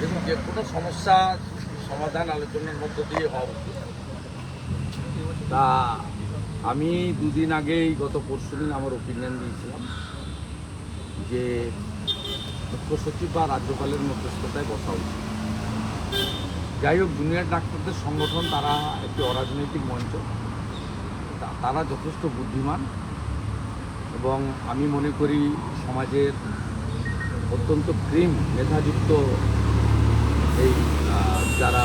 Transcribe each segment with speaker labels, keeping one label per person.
Speaker 1: দেখুন যে কোনো সমস্যা সমাধান আলোচনার মধ্য দিয়ে হওয়া উচিত। তা আমি দুদিন আগেই গত পরশু দিন আমার ওপিনিয়ন দিয়েছিলাম যে মুখ্য সচিব বা রাজ্যপালের মধ্যস্থতায় বসা উচিত। যাই হোক জুনিয়র ডাক্তারদের সংগঠন তারা একটি অরাজনৈতিক মঞ্চ। তারা যথেষ্ট বুদ্ধিমান এবং আমি মনে করি সমাজের অত্যন্ত প্রেম, মেধাযুক্ত এই যারা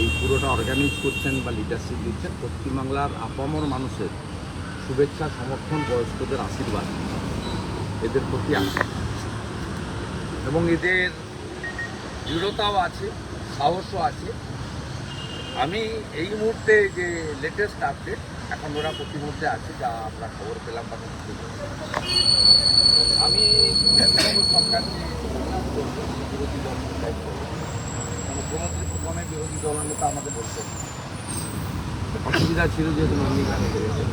Speaker 1: এই পুরোটা অর্গানাইজ করছেন বা লিডারশিপ দিচ্ছেন পশ্চিমবাংলার আপামর মানুষের শুভেচ্ছা, সমর্থন, বয়স্কদের আশীর্বাদ, এদের প্রতি আছে এবং এদের দৃঢ়তাও আছে, সাহসও আছে আমি এই মুহূর্তে যে লেটেস্ট আপডেট এখন ওরা প্রতিমধ্যে আছে, যা আমরা খবর পেলাম বা আমি সরকারকে বিরোধী দল। বিরোধী দল নেতা আমাকে অসুবিধা ছিল যেহেতু গেছেন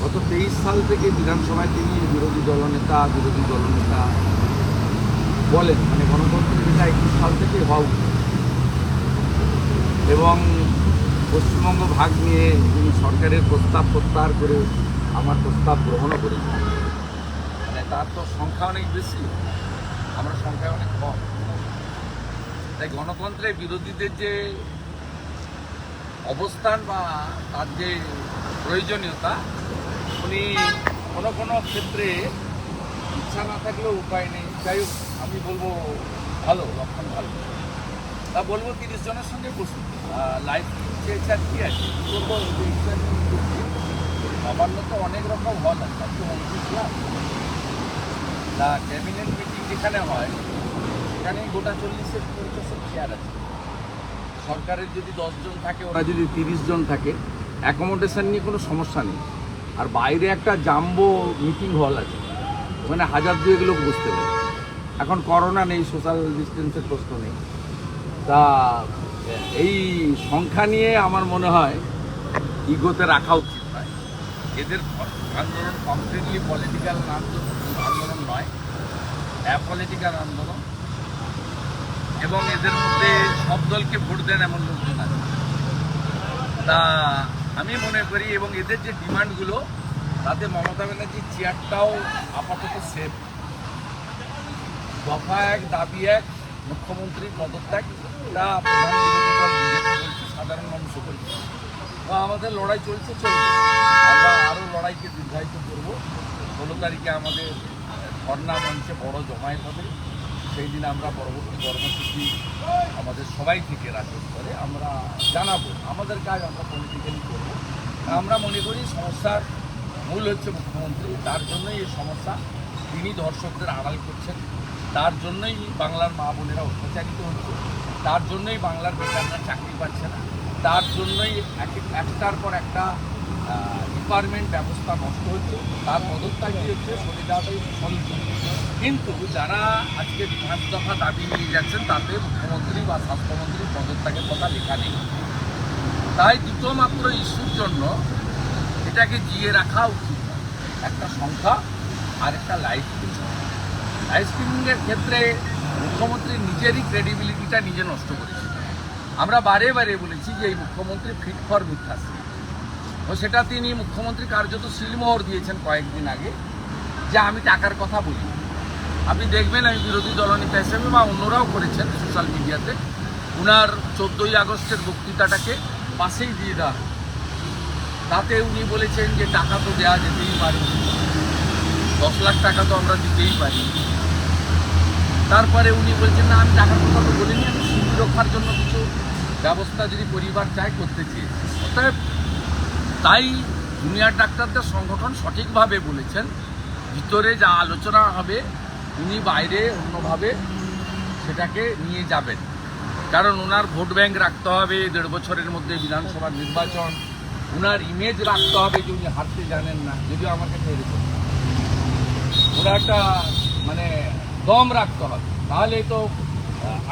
Speaker 1: গত তেইশ সাল থেকে বিধানসভায় তিনি বিরোধী দলনেতা বিরোধী দলনেতা বলেন মানে গণতন্ত্রের যেটা একুশ সাল থেকে হওয়া এবং পশ্চিমবঙ্গ ভাগ নিয়ে তিনি সরকারের প্রস্তাব প্রত্যাহার করে আমার প্রস্তাব গ্রহণও করেছেন। মানে তার তো সংখ্যা অনেক বেশি। আমরা সংখ্যা অনেক কম। তাই গণতন্ত্রের বিরোধীদের যে অবস্থান বা তার যে প্রয়োজনীয়তা, উনি কোনো কোনো ক্ষেত্রে ইচ্ছা না থাকলেও উপায় নেই। যাই হোক, আমি বলব ভালো, লক্ষণ ভালো। তা বলব তিরিশ জনের সঙ্গে বসুন। লাইফ আর কি আছে? করছি। নবান্ন তো অনেক রকম হল আছে। ছিলাম তা ক্যাবিনেট মিটিং যেখানে হয় সেখানে গোটা চল্লিশের পঞ্চাশের চেয়ার আছে। সরকারের যদি দশজন থাকে, ওরা যদি তিরিশ জন থাকে অ্যাকোমোডেশন নিয়ে কোনো সমস্যা নেই। আর বাইরে একটা জাম্বো মিটিং হল আছে, ওখানে হাজার দুয়েক লোক বসতে পারে। এখন করোনা নেই সোশ্যাল ডিস্টেন্সের প্রশ্ন নেই। তা, এই সংখ্যা নিয়ে আমার মনে হয় ইগোতে রাখা উচিত নয়। এদের আন্দোলন কমপ্লিটলি পলিটিক্যাল আন্দোলন নয় অ্যাপলিটিক্যাল আন্দোলন। এবং এদের মধ্যে সব দলকে ভোট দেন এমন লোকজন আছে। তা আমি মনে করি এবং এদের যে ডিমান্ডগুলো, তাতে মমতা ব্যানার্জির চেয়ারটাও আপাতত সেফ দফা এক, দাবি এক, মুখ্যমন্ত্রীর পদত্যাগ তা সাধারণ মানুষ বলছে। তো আমাদের লড়াই চলছে চলছে আমরা আরও লড়াইকে দীর্ঘায়িত করব। ষোলো তারিখে আমাদের ধর্ণা মঞ্চে বড় জমায়েত হবে। সেই দিন আমরা পরবর্তী কর্মসূচি আমাদের সবাই থেকে রাজ্য স্তরে আমরা জানাব। আমাদের কাজ আমরা পলিটিক্যালি করব। আমরা মনে করি সমস্যার মূল হচ্ছে মুখ্যমন্ত্রী। তার জন্যই এই সমস্যা তিনি দর্শকদের আড়াল করছেন। তার জন্যই বাংলার মা বোনেরা অত্যাচারিত হচ্ছে। তার জন্যই বাংলার বেকাররা চাকরি পাচ্ছে না। তার জন্যই এক- একটার পর একটা ডিপার্টমেন্ট ব্যবস্থা নষ্ট হচ্ছে তার পদত্যাগই হচ্ছে সরিদাটাই কিন্তু যারা আজকে পাঁচ দফা দাবি নিয়ে যাচ্ছেন, তাতে মুখ্যমন্ত্রী বা স্বাস্থ্যমন্ত্রীর পদত্যাগের কথা লেখা নেই। তাই দুটো মাত্র ইস্যুর জন্য এটাকে জিয়ে রাখা উচিত। একটা সংখ্যা আর একটা লাইফ লাইফ স্কিমিংয়ের ক্ষেত্রে মুখ্যমন্ত্রী নিজেরই ক্রেডিবিলিটিটা নিজে নষ্ট করেছে। আমরা বারে বারে বলেছি যে এই মুখ্যমন্ত্রী ফিট ফর মিথ্যাশ্রী ও সেটা তিনি মুখ্যমন্ত্রী কার্যত সিলমোহর দিয়েছেন কয়েকদিন আগে, যে আমি টাকার কথা বলি। আপনি দেখবেন আমি বিরোধী দলনেতা হিসেবে বা অন্যরাও করেছেন সোশ্যাল মিডিয়াতে। উনার চোদ্দোই আগস্টের বক্তৃতাটাকে পাশেই দিয়ে দেওয়া। তাতে উনি বলেছেন যে টাকা তো দেওয়া যেতেই পারে। দশ লাখ টাকা তো আমরা দিতেই পারি। তারপরে উনি বলছেন, না, আমি টাকার কথা তো বলিনি, আমি শিল্পী রক্ষার জন্য কিছু ব্যবস্থা যদি পরিবার চায় করতে চেয়েছি। অতএব তাই জুনিয়র ডাক্তারদের সংগঠন সঠিকভাবে বলেছেন, ভিতরে যা আলোচনা হবে, উনি বাইরে অন্যভাবে সেটাকে নিয়ে যাবেন। কারণ ওনার ভোট ব্যাংক রাখতে হবে, দেড় বছরের মধ্যে বিধানসভার নির্বাচন। ওনার ইমেজ রাখতে হবে যে উনি হারতে জানেন না, যদিও আমার কাছে এরকম। ওরা একটা মানে দম রাখতে হবে। তাহলে তো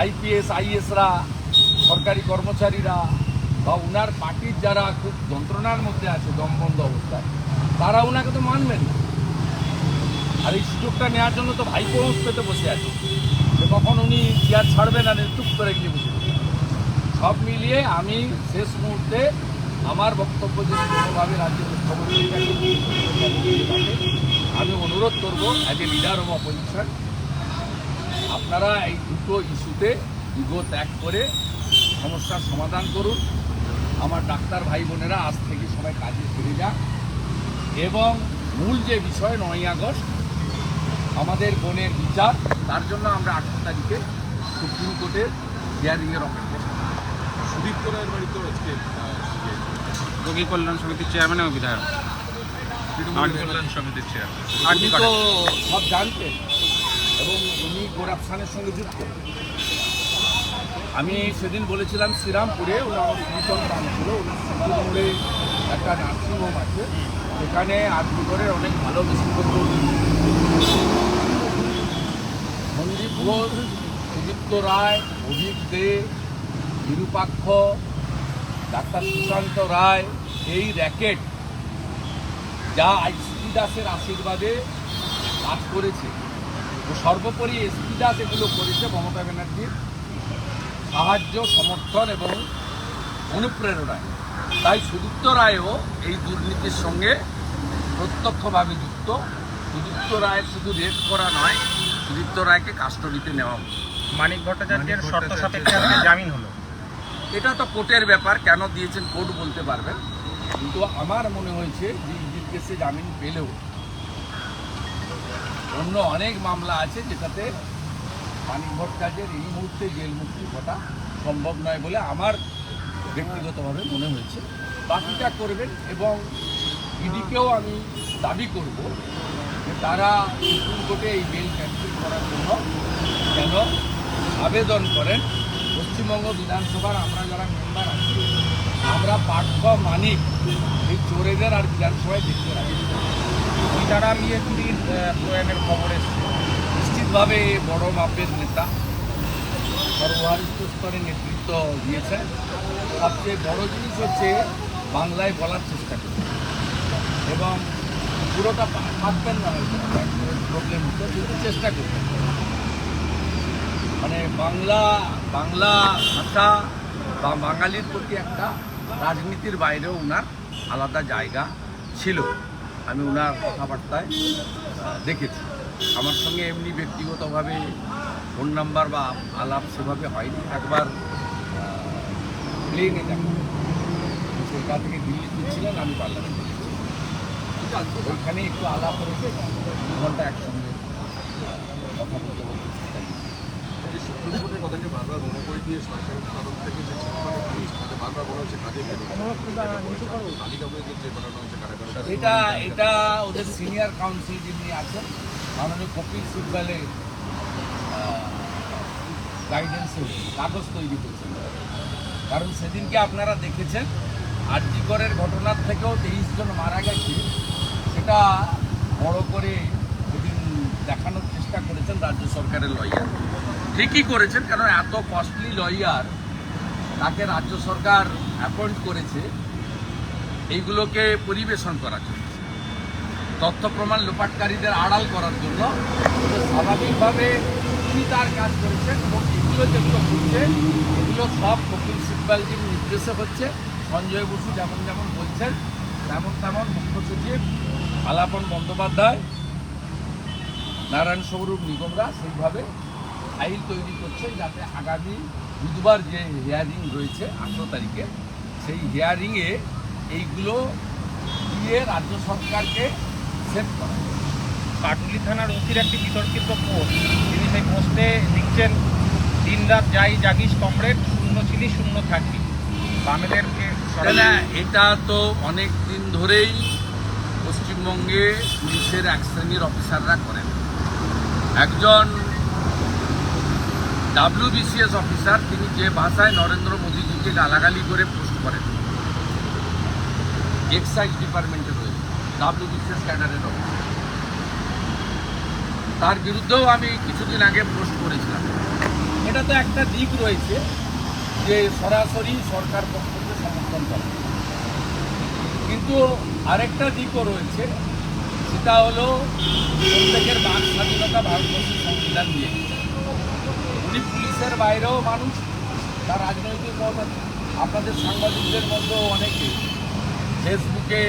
Speaker 1: আইপিএস আইএসরা সরকারি কর্মচারীরা বা উনার পার্টির যারা খুব যন্ত্রণার মধ্যে আছে, দমবন্ধ অবস্থায়, তারা ওনাকে তো মানবেন না। আর এই সুযোগটা নেওয়ার জন্য তো ভাইপো পেতে বসে আছে। যে কখন উনি চেয়ার ছাড়বেন আর চুপ করে গিয়ে বসে সব মিলিয়ে আমি শেষ মুহূর্তে আমার বক্তব্য যে কোনোভাবে রাজ্যের মুখ্যমন্ত্রীর কাছে আমি অনুরোধ করব as a leader of opposition আপনারা এই দুটো ইস্যুতে ইগো ত্যাগ করে সমস্যার সমাধান করুন। আমার ডাক্তার ভাই বোনেরা আজ থেকে সবাই কাজে ফিরে যাক। এবং মূল যে বিষয় নয় আগস্ট আমাদের বোনের বিচার তার জন্য আমরা আঠারো তারিখে সুপ্রিম কোর্টের হিয়ারিংয়ের অপেক্ষা
Speaker 2: সুদীপ্ত রায়ের বাড়িতে আজকে
Speaker 3: রোগী কল্যাণ সমিতির চেয়ারম্যান এবং বিধায়ক।
Speaker 2: কল্যাণ সমিতির চেয়ার
Speaker 3: আর
Speaker 1: উনি
Speaker 3: কি
Speaker 1: তো সব জানতেন। এবং উনি গোরাপসানের সঙ্গে যুক্ত। আমি সেদিন বলেছিলাম শ্রীরামপুরে ওনার কীর্তন দান ছিল শ্রীরামপুরে একটা নার্সিংহোম আছে। সেখানে আত্মীয়রের অনেক ভালো বিশেষজ্ঞ সন্দীপ ঘোষ সুদীপ্ত রায়, অভিক দে বিরূপাক্ষ ডাক্তার সুশান্ত রায়, এই র্যাকেট যা এসপি দাসের আশীর্বাদে কাজ করেছে। সর্বোপরি এসপি দাস এগুলো করেছে মমতা ব্যানার্জির। সাহায্য সমর্থন এবং অনুপ্রেরণায়। তাই সুদীপ্ত রায়ও এই দুর্নীতির সঙ্গে প্রত্যক্ষভাবে যুক্ত। সুদীপ্ত রায় শুধু রেড করা নয় সুদীপ্ত রায়কে কাস্টডিতে নেওয়া।
Speaker 3: মানিক ভট্টাচার্যের শর্ত সাপেক্ষে জামিন হলো।
Speaker 1: এটা তো কোর্টের ব্যাপার কেন দিয়েছেন কোর্ট বলতে পারবেন? কিন্তু আমার মনে হয়েছে যে ইডির কেসে জামিন পেলেও অন্য অনেক মামলা আছে যেটাতে মানিক ভট্টাচার্যের এই মুহূর্তে জেল মুক্তি ঘটা সম্ভব নয় বলে আমার ব্যক্তিগতভাবে মনে হয়েছে। বাকিটা করবেন এবং ইডিকেও আমি দাবি করব যে তারা সুপ্রিম কোর্টে এই বেল ক্যান্সেল করার জন্য যেন আবেদন করেন। পশ্চিমবঙ্গ বিধানসভার আমরা যারা মেম্বার আছি, আমরা পার্থ মানিক, এই চোরেদের আর বিধানসভায় দেখতে রাখি।
Speaker 3: সীতারাম ইয়েচুরির প্রয়াণের খবর এসছে।
Speaker 1: নিশ্চিতভাবে বড় মাপের নেতা সর্বহারিষ্ঠ স্তরে নেতৃত্ব দিয়েছেন। সবচেয়ে বড় জিনিস হচ্ছে বাংলায় বলার চেষ্টা করছে এবং পুরোটা পা- না প্রবলেম হতো কিন্তু চেষ্টা করবেন মানে বাংলা বাংলা ভাষা বা বাঙালির প্রতি একটা রাজনীতির বাইরেও ওনার আলাদা জায়গা ছিল। আমি ওনার কথাবার্তায় দেখেছি। আমার সঙ্গে এমনি ব্যক্তিগতভাবে ফোন নাম্বার বা আলাপ সেভাবে হয়নি। একবার প্লেনে দেখা। কলকাতা থেকে দিল্লিতে ছিলেন আমি পার্লামেন্টে। ওইখানে একটু আলাপ হয়েছে দু ঘণ্টা একসঙ্গে কথা বলতে বলতে চেষ্টা
Speaker 2: সুপ্রিম কোর্টের কথাকে বারবার মনে করে দিয়ে সরকারের তরফ থেকে যে চিন্তাটা বারবার বলা হচ্ছে কাজে তালিকা যে
Speaker 1: এটা এটা ওদের সিনিয়র কাউন্সিল যিনি আছেন মাননীয় কপিল সিব্বালের গাইডেন্সে কাগজ তৈরি করছেন কারণ সেদিনকে আপনারা দেখেছেন, আরজিকরের ঘটনার থেকেও তেইশ জন মারা গেছে। সেটা বড় করে সেদিন দেখানোর চেষ্টা করেছেন রাজ্য সরকারের লয়ার ঠিকই করেছেন কারণ এত কস্টলি লয়ার তাকে রাজ্য সরকার অ্যাপয়েন্ট করেছে, এইগুলোকে পরিবেশন করার জন্য। তথ্য প্রমাণ লোপাটকারীদের আড়াল করার জন্য স্বাভাবিকভাবে তিনি তার কাজ করেছেন এবং এগুলো যেগুলো হচ্ছে এগুলো সব কপিল সিব্বালজির নির্দেশে হচ্ছে। সঞ্জয় বসু যেমন যেমন বলছেন, তেমন তেমন মুখ্য সচিব আলাপন বন্দ্যোপাধ্যায়, নারায়ণ স্বরূপ নিগমরা সেইভাবে ফাইল তৈরি করছে যাতে আগামী বুধবার যে হিয়ারিং রয়েছে আঠেরো তারিখে, সেই হিয়ারিংয়ে এইগুলো দিয়ে রাজ্য সরকারকে সেভ করা।
Speaker 3: কাটুলি থানার ওসির একটি বিতর্কিত পোস্ট। তিনি সেই পোস্টে লিখছেন দিন রাত যাই জাগিস কমরেড, শূন্য ছিলি, শূন্য থাকবি বামেদেরকে
Speaker 1: এটা তো অনেক দিন ধরেই পশ্চিমবঙ্গে পুলিশের এক শ্রেণির অফিসাররা করেন। একজন ডাব্লিউবিসিএস অফিসার, তিনি যে ভাষায় নরেন্দ্র মোদীজিকে গালাগালি করে পোস্ট করেন। এক্সাইজ ডিপার্টমেন্টে রয়েছে ডাব্লিউবিসিএস ক্যাডারের তার বিরুদ্ধেও আমি কিছুদিন আগে পোস্ট করেছিলাম। এটা তো একটা দিক রয়েছে যে সরাসরি সরকার পক্ষ থেকে সমর্থন করে। কিন্তু আরেকটা দিকও রয়েছে, সেটা হলো প্রত্যেকের বাক স্বাধীনতা ভারতবর্ষের সংবিধান দিয়ে। উনি পুলিশের বাইরেও মানুষ, তার রাজনৈতিক আপনাদের সাংবাদিকদের মধ্যেও অনেকে ফেসবুকে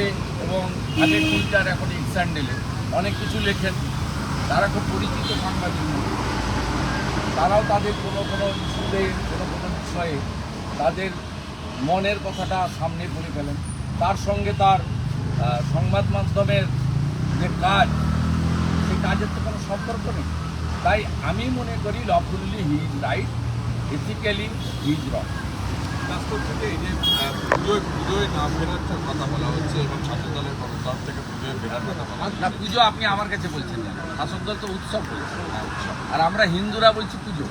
Speaker 1: এবং আগে টুইটার এখন এক্স হ্যান্ডেলে অনেক কিছু লেখেন। তারা খুব পরিচিত সাংবাদিক। তারাও তাদের কোনো কোনো ইস্যুতে, কোনো কোনো বিষয়ে তাদের মনের কথাটা সামনে বলে ফেলেন। তার সঙ্গে তার সংবাদ মাধ্যমের যে কাজ, সেই কাজের তো কোনো সম্পর্ক নেই। তাই আমি মনে করি lawfully he is right, ethically he is wrong. পুজো আপনি আমার কাছে বলছেন তো উৎসব আর আমরা হিন্দুরা বলছি পুজো।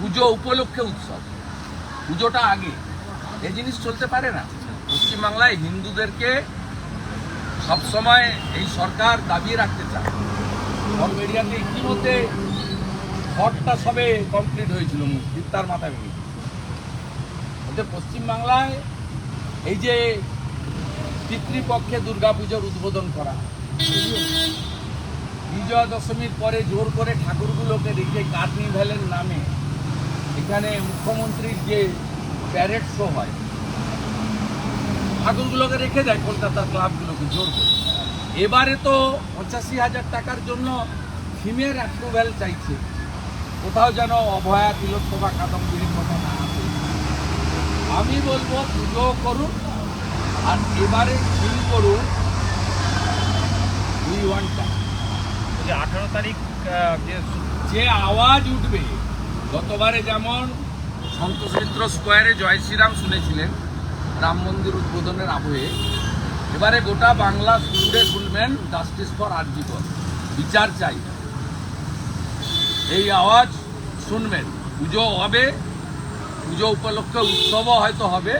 Speaker 1: পুজো উপলক্ষে উৎসব। পুজোটা আগে। এই জিনিস চলতে পারে না। পশ্চিমবাংলায় হিন্দুদেরকে সবসময় এই সরকার দাবিয়ে রাখতে চায়। ইতিমধ্যে ঘরটা সবে কমপ্লিট হয়েছিল তার মাথা ভেঙে ওদের পশ্চিমবাংলায় এই যে পিতৃপক্ষে দুর্গাপুজোর উদ্বোধন করা, বিজয়া দশমীর পরে জোর করে ঠাকুরগুলোকে রেখে কার্নিভ্যালের নামে এখানে মুখ্যমন্ত্রীর যে প্যারেড শো হয়, ঠাকুরগুলোকে রেখে দেয় কলকাতার ক্লাবগুলোকে জোর করে। এবারে তো পঁচাশি হাজার টাকার জন্য থিমের অ্যাপ্রুভ্যাল চাইছে। কোথাও যেন অভয়া তিলোত্তমা কাদম্বরীর কথা না আসে আমি বলব পুজো করুন আর এবারে ফিল করুন উই ওয়ান্ট
Speaker 3: যে আঠারো তারিখ যে
Speaker 1: যে আওয়াজ উঠবে গতবারে যেমন সন্তোষ মিত্র স্কোয়ারে জয় শ্রীরাম শুনেছিলেন রাম মন্দির উদ্বোধনের আবহে এবারে গোটা বাংলা জুড়ে শুনবেন জাস্টিস ফর আরজিকর বিচার চাই। এই আওয়াজ শুনবেন। পুজো হবে পুজো উপলক্ষে উৎসবও হয়তো হবে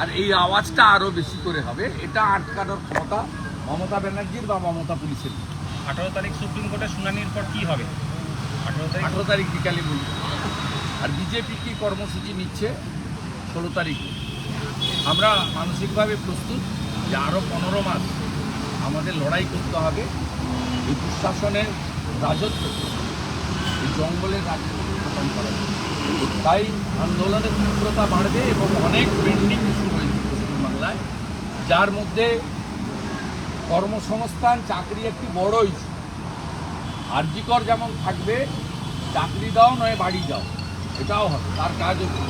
Speaker 1: আর এই আওয়াজটা আরও বেশি করে হবে। এটা আটকানোর ক্ষমতা মমতা ব্যানার্জির বা মমতা পুলিশের।
Speaker 3: আঠারো তারিখ সুপ্রিম কোর্টের শুনানির পর কি হবে? আঠারো তারিখ
Speaker 1: আঠেরো তারিখ বিকালে বলি আর বিজেপি কি কর্মসূচি নিচ্ছে? ষোলো তারিখ আমরা মানসিকভাবে প্রস্তুত যে আরও পনেরো মাস আমাদের লড়াই করতে হবে। এই দুঃশাসনের রাজত্ব এই জঙ্গলের করা তাই আন্দোলনের তীব্রতা বাড়বে এবং অনেক পেন্ডিং ইস্যু রয়েছে পশ্চিমবাংলায়, যার মধ্যে কর্মসংস্থান, চাকরি একটি বড় ইস্যু আর্জিকর যেমন থাকবে, চাকরি দাও নয় বাড়ি যাও, এটাও হবে, তার কাজ হচ্ছে